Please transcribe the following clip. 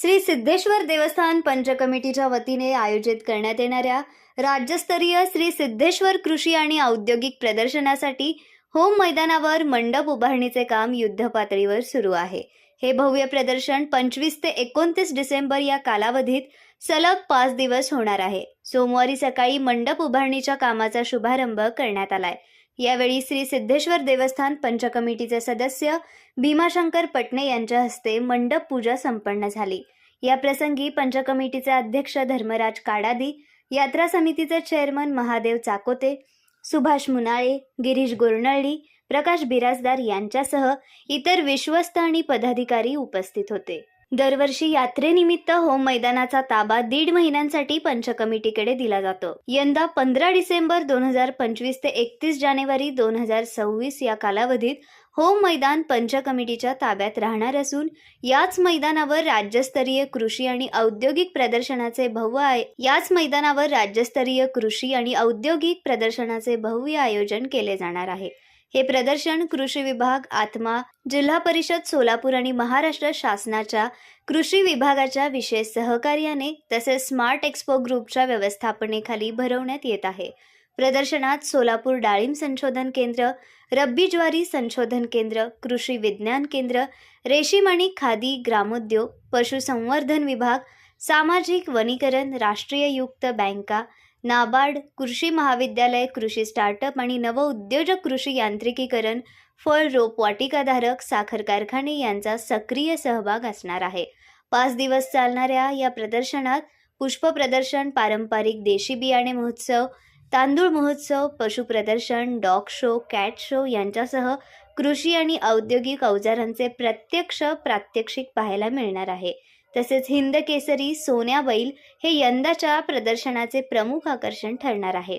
श्री सिद्धेश्वर देवस्थान पंच कमिटीच्या वतीने आयोजित करण्यात येणाऱ्या राज्यस्तरीय श्री सिद्धेश्वर कृषी आणि औद्योगिक प्रदर्शनासाठी होम मैदानावर मंडप उभारणीचे काम युद्धपातळीवर सुरू आहे. हे भव्य प्रदर्शन पंचवीस ते एकोणतीस डिसेंबर या कालावधीत सलग पाच दिवस होणार आहे. सोमवारी सकाळी मंडप उभारणीच्या कामाचा शुभारंभ करण्यात आलाय. यावेळी श्री सिद्धेश्वर देवस्थान पंच कमिटीचे सदस्य भीमाशंकर पटणे यांच्या हस्ते मंडप पूजा संपन्न झाली. या प्रसंगी पंच कमिटीचे अध्यक्ष धर्मराज काडादी यात्रा समितीचे चेअरमन महादेव चाकोते सुभाष मुनाळे गिरीश गोरनळी प्रकाश बिराजदार यांच्यासह इतर विश्वस्त आणि पदाधिकारी उपस्थित होते. दरवर्षी यात्रेनिमित्त होम मैदानाचा ताबा दीड महिन्यांसाठी पंच कमिटीकडे दिला जातो. यंदा पंधरा डिसेंबर दोन हजार पंचवीस ते एकतीस जानेवारी दोन हजार सव्वीस या कालावधीत होम मैदान पंच कमिटीच्या ताब्यात राहणार असून याच मैदानावर राज्यस्तरीय कृषी आणि औद्योगिक प्रदर्शनाचे भव्य आय याच मैदानावर राज्यस्तरीय कृषी आणि औद्योगिक प्रदर्शनाचे भव्य आयोजन केले जाणार आहे. हे प्रदर्शन कृषी विभाग आत्मा जिल्हा परिषद सोलापूर आणि महाराष्ट्र शासनाच्या कृषी विभागाच्या विशेष सहकार्याने तसेच स्मार्ट एक्सपो ग्रुपच्या व्यवस्थापनेखाली भरवण्यात येत आहे. प्रदर्शनात सोलापूर डाळिंब संशोधन केंद्र रब्बी ज्वारी संशोधन केंद्र कृषी विज्ञान केंद्र रेशीम आणि खादी ग्रामोद्योग पशुसंवर्धन विभाग सामाजिक वनीकरण राष्ट्रीय युक्त बँका नाबार्ड कृषी महाविद्यालय कृषी स्टार्टअप आणि नवउद्योजक कृषी यांत्रिकीकरण फळ रोप वाटिकाधारक साखर कारखाने यांचा सक्रिय सहभाग असणार आहे. पाच दिवस चालणाऱ्या या प्रदर्शनात पुष्प प्रदर्शन पारंपरिक देशी बियाणे महोत्सव तांदूळ महोत्सव पशु प्रदर्शन डॉग शो कॅट शो यांच्यासह कृषी आणि औद्योगिक अवजारांचे प्रत्यक्ष प्रात्यक्षिक पाहायला मिळणार आहे. तसेच हिंद केसरी सोन्या बैल हे यंदाच्या प्रदर्शनाचे प्रमुख आकर्षण ठरणार आहे.